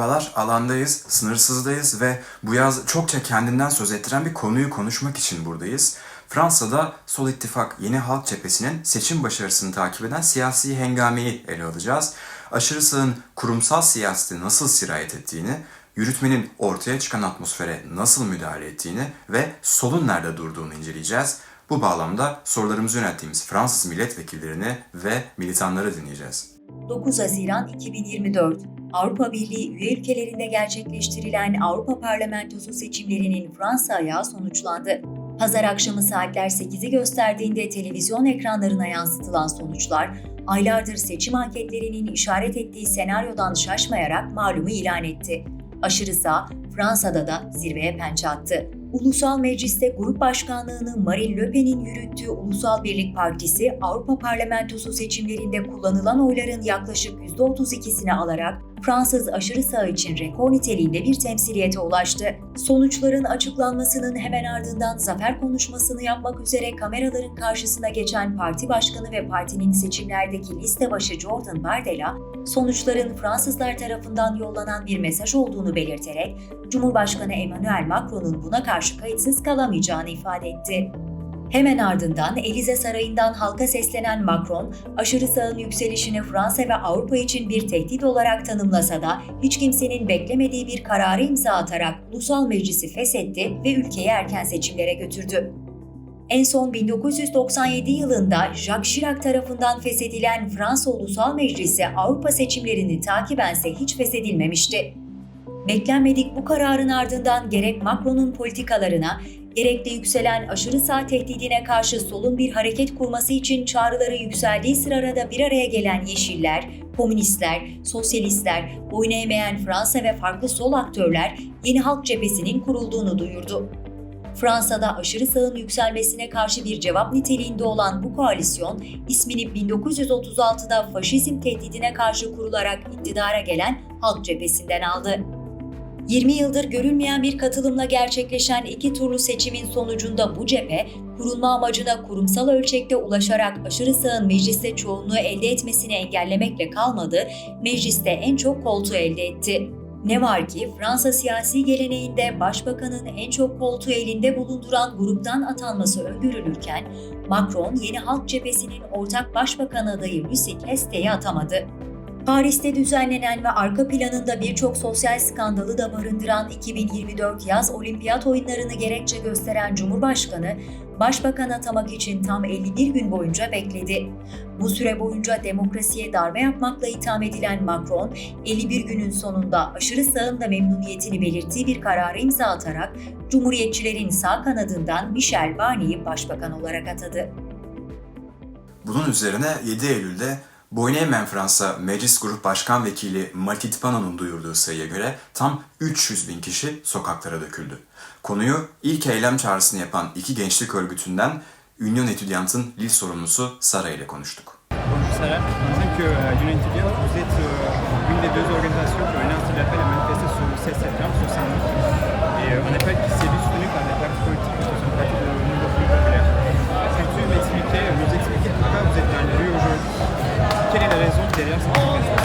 Merhabalar, alandayız, sınırsızdayız ve bu yaz çokça kendinden söz ettiren bir konuyu konuşmak için buradayız. Fransa'da Sol İttifak Yeni Halk Cephesi'nin seçim başarısını takip eden siyasi hengameyi ele alacağız. Aşırı sağın kurumsal siyasete nasıl sirayet ettiğini, yürütmenin ortaya çıkan atmosfere nasıl müdahale ettiğini ve solun nerede durduğunu inceleyeceğiz. Bu bağlamda sorularımızı yönelttiğimiz Fransız milletvekillerini ve militanları dinleyeceğiz. 9 Haziran 2024 Avrupa Birliği üye ülkelerinde gerçekleştirilen Avrupa Parlamentosu seçimlerinin Fransa ayağı sonuçlandı. Pazar akşamı saatler 8'i gösterdiğinde televizyon ekranlarına yansıtılan sonuçlar, aylardır seçim anketlerinin işaret ettiği senaryodan şaşmayarak malumu ilan etti. Aşırı sağ, Fransa'da da zirveye pençe attı. Ulusal Meclis'te grup başkanlığını Marine Le Pen'in yürüttüğü Ulusal Birlik Partisi, Avrupa Parlamentosu seçimlerinde kullanılan oyların yaklaşık %32'sini alarak Fransız aşırı sağ için rekor niteliğinde bir temsiliyete ulaştı. Sonuçların açıklanmasının hemen ardından zafer konuşmasını yapmak üzere kameraların karşısına geçen parti başkanı ve partinin seçimlerdeki liste başı Jordan Bardella, sonuçların Fransızlar tarafından yollanan bir mesaj olduğunu belirterek, Cumhurbaşkanı Emmanuel Macron'un buna karşı kayıtsız kalamayacağını ifade etti. Hemen ardından Elize Sarayı'ndan halka seslenen Macron, aşırı sağın yükselişini Fransa ve Avrupa için bir tehdit olarak tanımlasa da hiç kimsenin beklemediği bir kararı imza atarak Ulusal Meclisi feshetti ve ülkeyi erken seçimlere götürdü. En son 1997 yılında Jacques Chirac tarafından feshedilen Fransa Ulusal Meclisi Avrupa seçimlerini takibense hiç feshedilmemişti. Beklenmedik bu kararın ardından gerek Macron'un politikalarına, gerek de yükselen aşırı sağ tehdidine karşı solun bir hareket kurması için çağrıları yükseldiği sırada bir araya gelen Yeşiller, Komünistler, Sosyalistler, boyun eğmeyen Fransa ve farklı sol aktörler Yeni Halk Cephesi'nin kurulduğunu duyurdu. Fransa'da aşırı sağın yükselmesine karşı bir cevap niteliğinde olan bu koalisyon, ismini 1936'da faşizm tehdidine karşı kurularak iktidara gelen Halk Cephesi'nden aldı. 20 yıldır görülmeyen bir katılımla gerçekleşen iki turlu seçimin sonucunda bu cephe, kurulma amacına kurumsal ölçekte ulaşarak aşırı sağın mecliste çoğunluğu elde etmesini engellemekle kalmadı, mecliste en çok koltuğu elde etti. Ne var ki Fransa siyasi geleneğinde başbakanın en çok koltuğu elinde bulunduran gruptan atanması öngörülürken, Macron yeni halk cephesinin ortak başbakan adayı Lucie Ceste'yi atamadı. Paris'te düzenlenen ve arka planında birçok sosyal skandalı da barındıran 2024 yaz olimpiyat oyunlarını gerekçe gösteren Cumhurbaşkanı, başbakan atamak için tam 51 gün boyunca bekledi. Bu süre boyunca demokrasiye darbe yapmakla itham edilen Macron, 51 günün sonunda aşırı sağın da memnuniyetini belirttiği bir kararı imza atarak Cumhuriyetçilerin sağ kanadından Michel Barnier'i başbakan olarak atadı. Bunun üzerine 7 Eylül'de Boynemen Fransa Meclis Grup Başkan Vekili Matit Pano'nun duyurduğu sayıya göre tam 300 bin kişi sokaklara döküldü. Konuyu ilk eylem çağrısını yapan iki gençlik örgütünden Union Etudiant'ın Lille sorumlusu Sara ile konuştuk. Bonjour que euh, vous êtes euh, une des deux organisations qui ont lancé l'appel à manifester sur le 16 septembre sur Saint-Denis. Et euh, un appel qui 내렸으면 좋겠어요.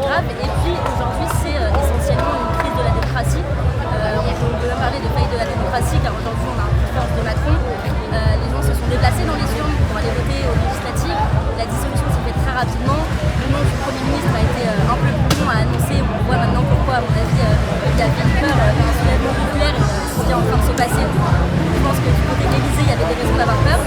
Grave. Et puis aujourd'hui, c'est euh, essentiellement une crise de la démocratie. Euh, on peut parler de faillite de la démocratie car aujourd'hui on a un préférence de Macron. Euh, les gens se sont déplacés dans les urnes pour aller voter aux législatives. La dissolution s'est faite très rapidement. Le nom du Premier ministre a été un peu plus long à annoncer. On voit maintenant pourquoi, à mon avis, il y avait peur d'un soulèvement populaire qui est en train de se passer. Je pense que du côté de il y avait des raisons d'avoir peur.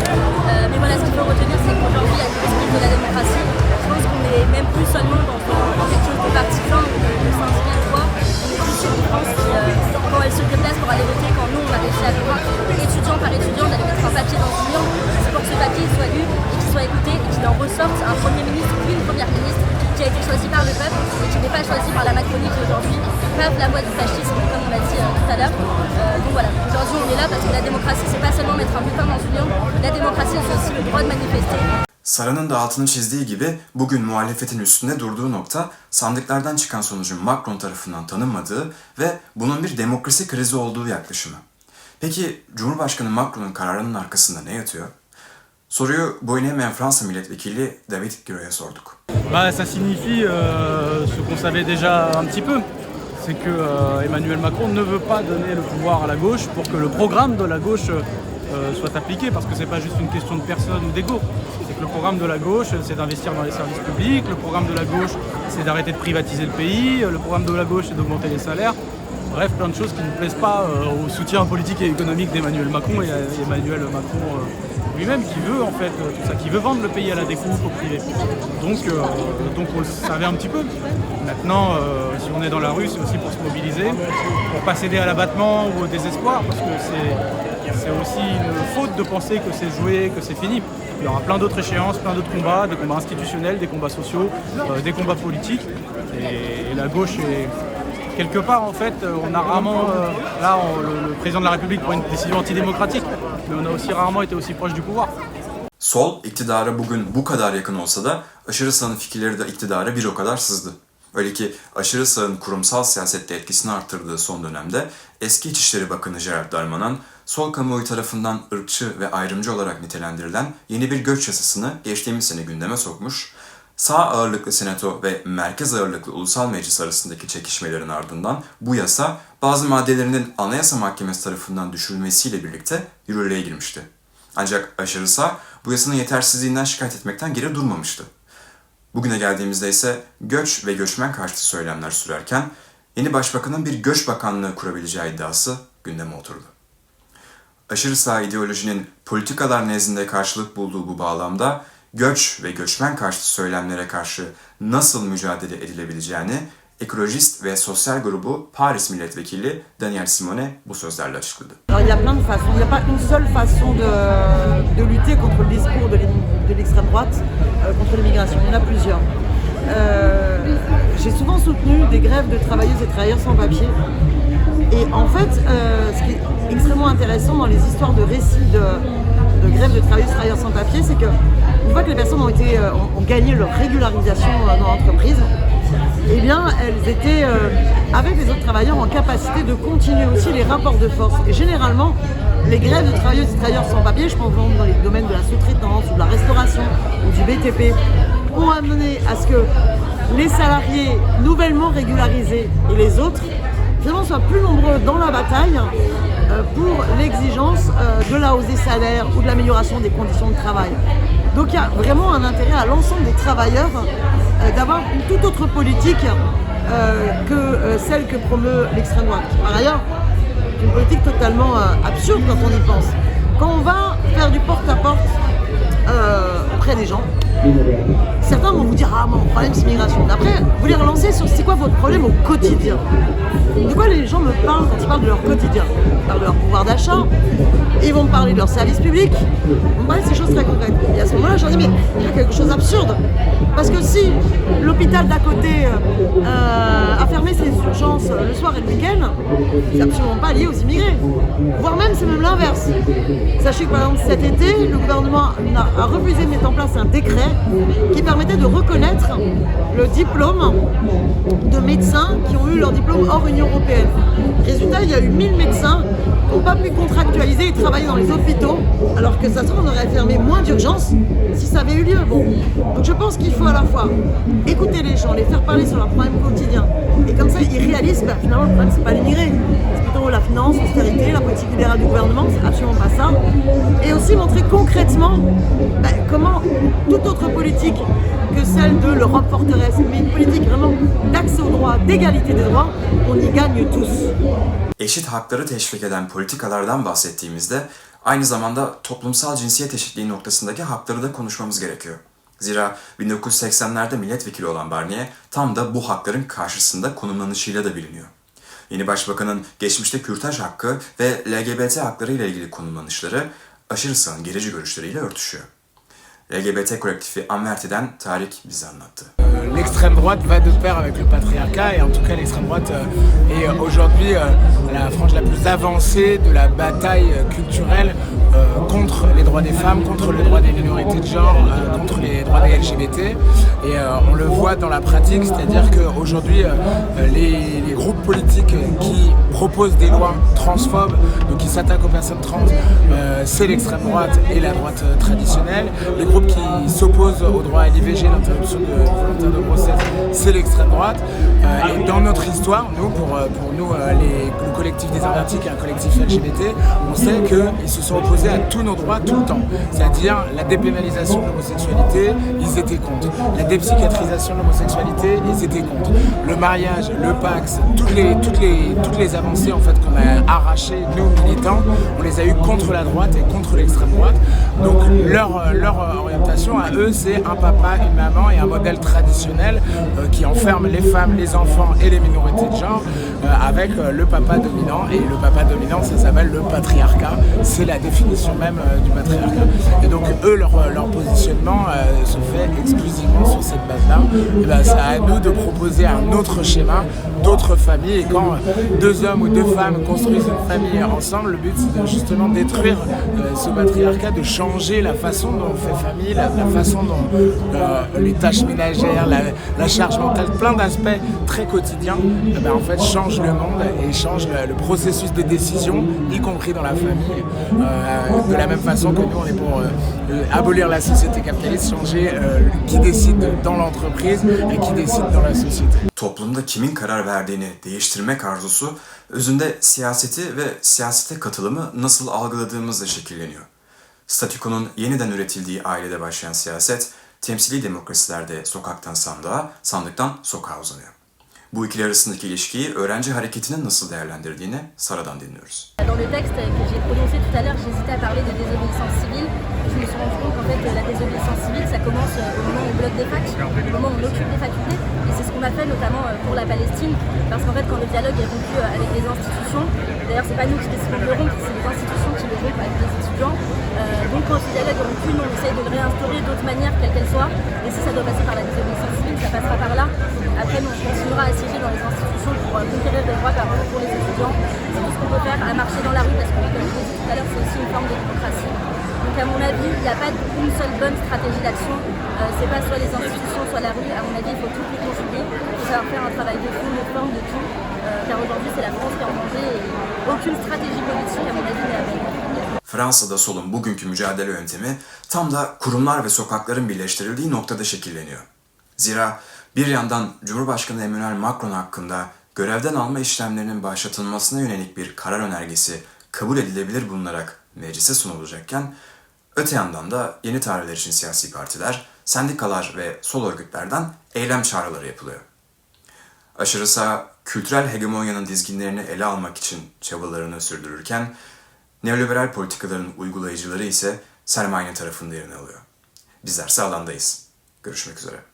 Pas choisi par la Macronie aujourd'hui pave la voie du fascisme, comme on l'a dit euh, tout à l'heure. Euh, donc voilà, aujourd'hui on est là parce que la démocratie, c'est pas seulement mettre un bulletin dans une urne, la démocratie, c'est aussi le droit de manifester. Sara'nın da altını çizdiği gibi bugün muhalefetin üstünde durduğu nokta sandıklardan çıkan sonucun Macron tarafından tanınmadığı ve bunun bir demokrasi krizi olduğu yaklaşımı. Peki Cumhurbaşkanı Macron'un kararının arkasında ne yatıyor? Soruyu boyun eğmeyen Fransa milletvekili David Giro'ya sorduk. Bah, ça signifie euh, ce qu'on savait déjà un petit peu. C'est que euh, Emmanuel Macron ne veut pas donner le pouvoir à la gauche pour que le programme de la gauche euh, soit appliqué, parce que c'est pas juste une question de personne ou d'ego. C'est que le programme de la gauche, c'est d'investir dans les services publics. Le programme de la gauche, c'est d'arrêter de privatiser le pays. Le programme de la gauche, c'est d'augmenter les salaires. Bref, plein de choses qui ne plaisent pas au soutien politique et économique d'Emmanuel Macron et Emmanuel Macron lui-même qui veut en fait euh, tout ça, qui veut vendre le pays à la découpe au privé. Donc, euh, donc on le savait un petit peu. Maintenant, euh, si on est dans la rue, c'est aussi pour se mobiliser, pour pas céder à l'abattement ou au désespoir, parce que c'est, aussi une faute de penser que c'est joué, que c'est fini. Il y aura plein d'autres échéances, plein d'autres combats, des combats institutionnels, des combats sociaux, des combats politiques. Et, et la gauche est quelque part en fait, euh, on a rarement, euh, là on- le, le président de la République prend une décision antidémocratique, mais on a aussi rarement été aussi proche du pouvoir. Sol iktidara bugün bu kadar yakın olsa da aşırı sağın fikirleri de iktidara bir o kadar sızdı. Öyle ki aşırı sağın kurumsal siyasette etkisini arttırdığı son dönemde eski İçişleri Bakanı Gerard Darmanin sol kamuoyu tarafından ırkçı ve ayrımcı olarak nitelendirilen yeni bir göç yasasını geçtiğimiz sene gündeme sokmuş. Sağ ağırlıklı senato ve merkez ağırlıklı ulusal meclis arasındaki çekişmelerin ardından bu yasa bazı maddelerinin Anayasa Mahkemesi tarafından düşürülmesiyle birlikte yürürlüğe girmişti. Ancak aşırı sağ bu yasanın yetersizliğinden şikayet etmekten geri durmamıştı. Bugüne geldiğimizde ise göç ve göçmen karşıtı söylemler sürerken yeni başbakanın bir göç bakanlığı kurabileceği iddiası gündeme oturdu. Aşırı sağ ideolojinin politikalar nezdinde karşılık bulduğu bu bağlamda il y a plein de façons. Il n'y a pas une seule façon de, de lutter contre le discours de l'extrême droite, euh, contre l'immigration. Il y en a plusieurs. Euh, J'ai souvent soutenu des grèves de travailleuses et travailleurs sans papier. Et en fait, euh, ce qui est extrêmement intéressant dans les histoires de récits de, de grèves de travailleuses et travailleurs sans papier, c'est que une fois que les personnes ont, été, euh, ont, gagné leur régularisation euh, dans l'entreprise, eh bien, elles étaient, euh, avec les autres travailleurs, en capacité de continuer aussi les rapports de force. Et généralement, les grèves de travailleuses et travailleurs sans papier, je pense dans les domaines de la sous-traitance ou de la restauration ou du BTP, ont amené à ce que les salariés nouvellement régularisés et les autres finalement soient plus nombreux dans la bataille pour l'exigence euh, de la hausse des salaires ou de l'amélioration des conditions de travail. Donc il y a vraiment un intérêt à l'ensemble des travailleurs euh, d'avoir une toute autre politique euh, que euh, celle que promeut l'extrême droite. Par ailleurs, une politique totalement euh, absurde quand on y pense. Quand on va faire du porte-à-porte euh, auprès des gens, certains vont vous dire Ah, mon problème c'est l'immigration. Après, vous les relancez sur c'est quoi votre problème au quotidien De quoi les gens me parlent quand ils parlent de leur quotidien? Ils parlent de leur pouvoir d'achat, ils vont me parler de leur service public, ils vont me parler de ces choses très concrètes. Et à ce moment-là, je leur dis Mais il y a quelque chose d'absurde. Parce que si l'hôpital d'à côté euh, a fermé ses urgences le soir et le week-end, c'est absolument pas lié aux immigrés. Voire même, c'est même l'inverse. Sachez que par exemple cet été, le gouvernement a refusé de mettre en place un décret qui permettait de reconnaître le diplôme de médecins qui ont eu leur diplôme hors Union Européenne. Résultat, il y a eu 1000 médecins qui n'ont pas pu contractualiser et travailler dans les hôpitaux, alors que ça on aurait fermé moins d'urgences si ça avait eu lieu. Donc je pense qu'il faut à la fois écouter les gens, les faire parler sur leurs problèmes quotidiens. Et comme ça, ils réalisent, bah, finalement, le problème, c'est pas l'immigré. Absolument pas ça. Et aussi montrer concrètement bah, comment toute autre politique que celle de l'Europe forteresse, mais une politique vraiment d'accès aux droits, d'égalité des droits, on y gagne tous. Eşit hakları teşvik eden politikalardan bahsettiğimizde aynı zamanda toplumsal cinsiyet eşitliği noktasındaki hakları da konuşmamız gerekiyor. Zira 1980'lerde milletvekili olan Barnier tam da bu hakların karşısında konumlanışıyla da biliniyor. Yeni başbakanın geçmişte kürtaj hakkı ve LGBT hakları ile ilgili konumlanışları aşırı sağın gerici görüşleriyle örtüşüyor. LGBT kolektifi Anverti'den Tarık bize anlattı. l'extrême droite va de pair avec le patriarcat et en tout cas l'extrême droite euh, est aujourd'hui euh, la frange la plus avancée de la bataille culturelle euh, contre les droits des femmes, contre les droits des minorités de genre, euh, contre les droits des LGBT. Et euh, on le voit dans la pratique, c'est-à-dire qu'aujourd'hui, les, les groupes politiques qui proposent des lois transphobes, donc qui s'attaquent aux personnes trans, c'est l'extrême droite et la droite traditionnelle. Les groupes qui s'opposent au droit à l'IVG, l'interruption de, de grossesse, c'est l'extrême droite. Et dans notre histoire, nous, pour, nous, le collectif des Invertis, est un collectif LGBT, on sait qu'ils se sont opposés à tous nos droits tout le temps. C'est-à-dire la dépénalisation de l'homosexualité, ils étaient contre. La dépsychiatrisation de l'homosexualité, ils étaient contre. Le mariage, le Pax, toutes les, toutes les, toutes les avancées en fait qu'on a arrachées, nous militants, on les a eues contre la droite et contre l'extrême droite. Donc leur, leur orientation à eux, c'est un papa, une maman et un modèle traditionnel euh, qui enferme les femmes, les enfants et les minorités de genre euh, avec euh, le papa dominant. Et le papa dominant, ça s'appelle le patriarcat. C'est la définition même euh, du patriarcat. Et donc eux, leur, euh, leur positionnement euh, se fait exclusivement sur cette base-là. Et ben, c'est à nous de proposer un autre schéma, d'autres familles. Et quand deux hommes ou deux femmes construisent une famille ensemble, le but c'est de justement détruire ce patriarcat, de changer la façon dont on fait famille, la, façon dont les tâches ménagères, la, charge mentale, plein d'aspects très quotidiens, eh ben, en fait changent le monde et changent le, processus de décision, y compris dans la famille. De la même façon que nous, on est pour euh, euh, abolir la société capitaliste, changer euh, qui décide dans l'entreprise et qui décide dans la société. Toplumda kimin karar verdiğini değiştirmek arzusu özünde siyaseti ve siyasete katılımı nasıl algıladığımızla şekilleniyor. Statükonun yeniden üretildiği ailede başlayan siyaset, temsili demokrasilerde sokaktan sandığa, sandıktan sokağa uzanıyor. Bu ikili arasındaki ilişkiyi öğrenci hareketinin nasıl değerlendirdiğini Sara'dan dinliyoruz. Dans le texte que j'ai prononcé tout à l'heure, j'hésitais à parler de désobéissance civile. Je me suis rendu compte qu'en fait, la désobéissance civile, ça commence euh, au moment où on bloque des facs, au moment où on occupe des facultés. Et c'est ce qu'on a fait notamment euh, pour la Palestine. Parce qu'en fait, quand le dialogue est rompu euh, avec les institutions, d'ailleurs, c'est pas nous qui décidons de c'est les institutions qui le rompent avec les étudiants. Donc, quand ce dialogue est rompu, nous, on essaye de le réinstaurer d'autres manières, quelles qu'elles soient. Et si ça doit passer par la désobéissance civile, ça passera par là. Après, nous, on continuera à siéger dans les institutions pour conquérir des droits pour les étudiants. C'est tout ce qu'on peut faire, à marcher dans la rue, parce que, comme je dit tout à l'heure, c'est aussi une forme de démocratie. Donc, à mon avis, il n'y a pas une seule bonne stratégie d'action. Euh, c'est pas soit les institutions, soit la rue. À mon avis, il faut tout les conjuguer. Il faut faire un travail de fond, de forme, de tout. Euh, car aujourd'hui, c'est la France qui est en danger et aucune stratégie politique, à mon avis, n'est mener. Fransa'da solun bugünkü mücadele yöntemi tam da kurumlar ve sokakların birleştirildiği noktada şekilleniyor. Zira bir yandan Cumhurbaşkanı Emmanuel Macron hakkında görevden alma işlemlerinin başlatılmasına yönelik bir karar önergesi kabul edilebilir bulunarak meclise sunulacakken, öte yandan da yeni tarihler için siyasi partiler, sendikalar ve sol örgütlerden eylem çağrıları yapılıyor. Aşırı sağ kültürel hegemonyanın dizginlerini ele almak için çabalarını sürdürürken neoliberal politikaların uygulayıcıları ise sermayenin tarafında yerini alıyor. Bizler alandayız. Görüşmek üzere.